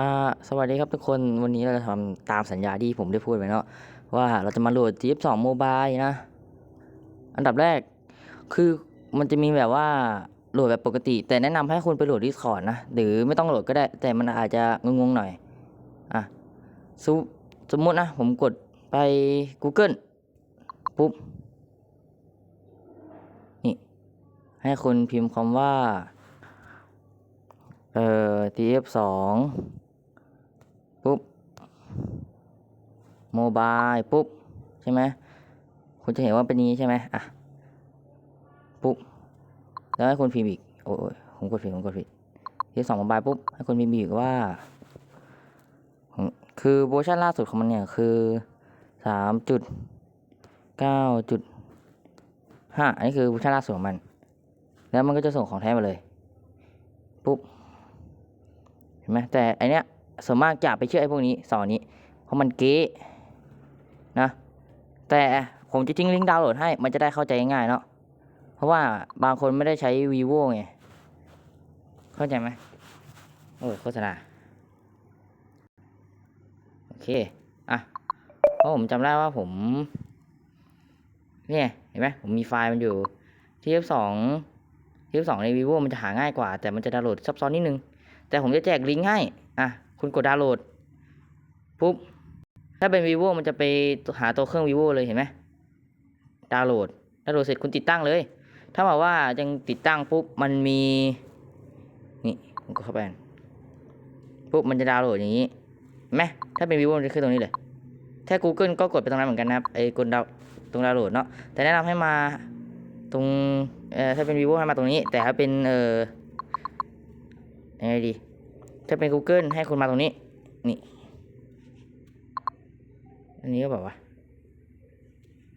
อ่าสวัสดีครับทุกคนวันนี้เราจะทำตามสัญญาที่ผมได้พูดไปเนาะว่าเราจะมาโหลด GF2 Mobile นะ อันดับแรกคือมันจะมีแบบว่าโหลดแบบปกติ แต่แนะนำให้คุณไปโหลด Discord นะ หรือไม่ต้องโหลดก็ได้ แต่มันอาจจะงงๆหน่อยอะสมสมมตินะ ผมกดไป Google ปุ๊บ นี่ ให้คุณพิมพ์คำว่า เอ่อ TF สอง ปุ๊บโมบายปุ๊บใช่ไหมคุณจะเห็นว่าเป็นนี้ใช่ไหมอะปุ๊บแล้วให้คุณพิมพ์อีกโอ้ยผมกดผิดผมกดผิด TF สองโมบายปุ๊บให้คุณพิมพ์อีกว่าคือเวอร์ชันล่าสุดของมันเนี่ยคือสามจุดเก้าจุดห้าอันนี้คือเวอร์ชันล่าสุดของมัน แล้วมันก็จะส่งของแท้มาเลย ปุ๊บเห็นไหมแต่อันเนี้ย ส่วนมากจะไปเชื่อไอ้พวกนี้สอนนี้ เพราะมันเก๊นะ แต่ผมจะทิ้งลิงก์ดาวน์โหลดให้ มันจะได้เข้าใจง่ายเนาะ เพราะว่าบางคนไม่ได้ใช้ vivo ไง เข้าใจไหมโอ้ยโฆษณา โอเค อะ เพราะผมจำได้ว่าผม เนี่ย เห็นไหม ผมมีไฟล์มันอยู่ TF2 TF2 ใน vivo มันจะหาง่ายกว่า แต่มันจะดาวน์โหลดซับซ้อนนิดนึง แต่ผมจะแจกลิงก์ให้ อะ คุณกดดาวน์โหลดปุ๊บถ้าเป็น vivo มันจะไปหาตัวเครื่อง vivo เลยเห็นไหมดาวน์โหลดดาวน์โหลดเสร็จคุณติดตั้งเลย ถ้าบอกว่ายังติดตั้งปุ๊บมันมีนี่ผมก็เข้าไปปุ๊บมันจะดาวน์โหลดอย่างนี้เห็นไหมถ้าเป็น vivo มันจะขึ้นตรงนี้เลยถ้า Google ก็กดไปตรงนั้นเหมือนกันนะครับไอ้กดดาวตรงดาวน์โหลดเนาะแต่แนะนำให้มาตรงเอ่อถ้าเป็น vivo ให้มาตรงนี้ แต่ถ้าเป็นเอ่อยังไงดี ถ้าเป็น Google ให้คุณมาตรงนี้ นี่ อันนี้ก็แบบว่า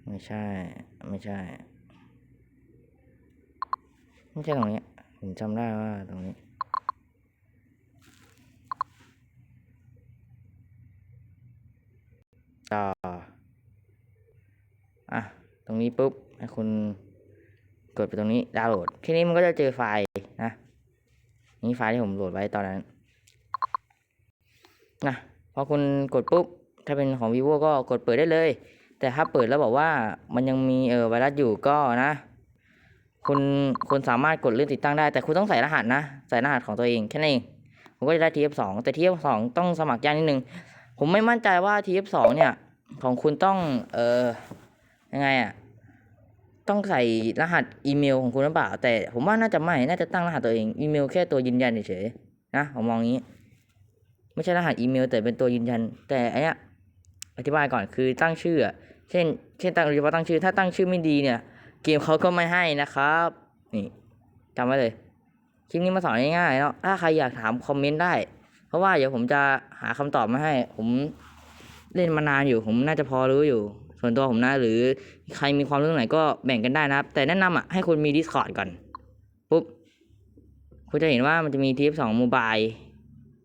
ไม่ใช่ ไม่ใช่ ไม่ใช่ตรงนี้ ผมจำได้ว่าตรงนี้ต่ออะ ตรงนี้ปุ๊บ ให้คุณกดไปตรงนี้ดาวน์โหลด แค่นี้มันก็จะเจอไฟล์นะ นี่ไฟล์ที่ผมโหลดไว้ตอนนั้น นะพอคุณกดปุ๊บถ้าเป็นของ vivo ก็กดเปิดได้เลย แต่ถ้าเปิดแล้วบอกว่ามันยังมีเออไวรัสอยู่ก็นะ คุณคุณสามารถกดเลื่อนติดตั้งได้แต่คุณต้องใส่รหัสนะ ใส่รหัสของตัวเองแค่นั้นเองผมก็จะได้ TF2 แต่ TF2 ต้องสมัครยากนิดนึง ผมไม่มั่นใจว่า TF2 เนี่ยของคุณต้องเออยังไงอะต้องใส่รหัสอีเมลของคุณหรือเปล่าแต่ผมว่าน่าจะไม่ น่าจะตั้งรหัสตัวเอง อีเมลแค่ตัวยืนยันเฉยๆนะผมมองงี้ ไม่ใช่รหัสอีเมล แต่เป็นตัวยืนยัน แต่อันเนี้ยอธิบายก่อนคือตั้งชื่อ เช่น เช่นตั้งโดยเฉพาะตั้งชื่อ ถ้าตั้งชื่อไม่ดีเนี่ย เกมเขาก็ไม่ให้นะครับ นี่จำไว้เลย คลิปนี้มาสอนง่ายๆเนาะ ถ้าใครอยากถามคอมเมนต์ได้ เพราะว่าเดี๋ยวผมจะหาคำตอบมาให้ ผมเล่นมานานอยู่ ผมน่าจะพอรู้อยู่ ส่วนตัวผมนะ หรือใครมีความรู้ตรงไหนก็แบ่งกันได้นะครับ แต่แนะนำอะให้คุณมี Discord ก่อน ปุ๊บ คุณจะเห็นว่ามันจะมี TF2 Mobile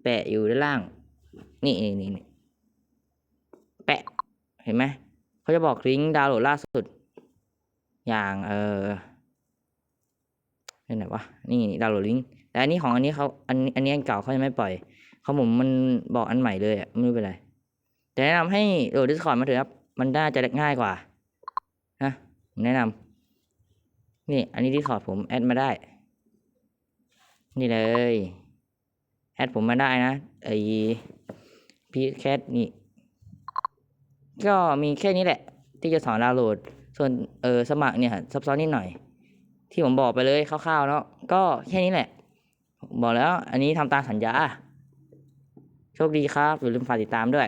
แปะอยู่ด้านล่าง นี่นี่นี่นแปะ เห็นไหมเขาจะบอกลิงก์ดาวน์โหลดล่าสุด อย่างเออเป็นไหนวะนี่ดาวน์โหลดลิงก์แต่อันนี้ของอันนี้เขาอันอันนี้อันเก่าเขายังไม่ปล่อยเขาผมมันบอกอันใหม่เลยอะไม่รู้เป็นไรแต่แนะนำให้โหลด Discord มาเถอะครับ มันน่าจะง่ายกว่านะผมแนะนำนี่ อันนี้ Discord ผมแอดมาได้ นี่เลย แอดผมมาได้นะไอพีแคทนี่ ก็มีแค่นี้แหละ ที่จะสอนดาวน์โหลด ส่วนเออสมัครเนี่ยซับซ้อนนิดหน่อย ที่ผมบอกไปเลยคร่าวๆเนาะก็แค่นี้แหละ บอกแล้วอันนี้ทำตามสัญญา โชคดีครับอย่าลืมฝากติดตามด้วย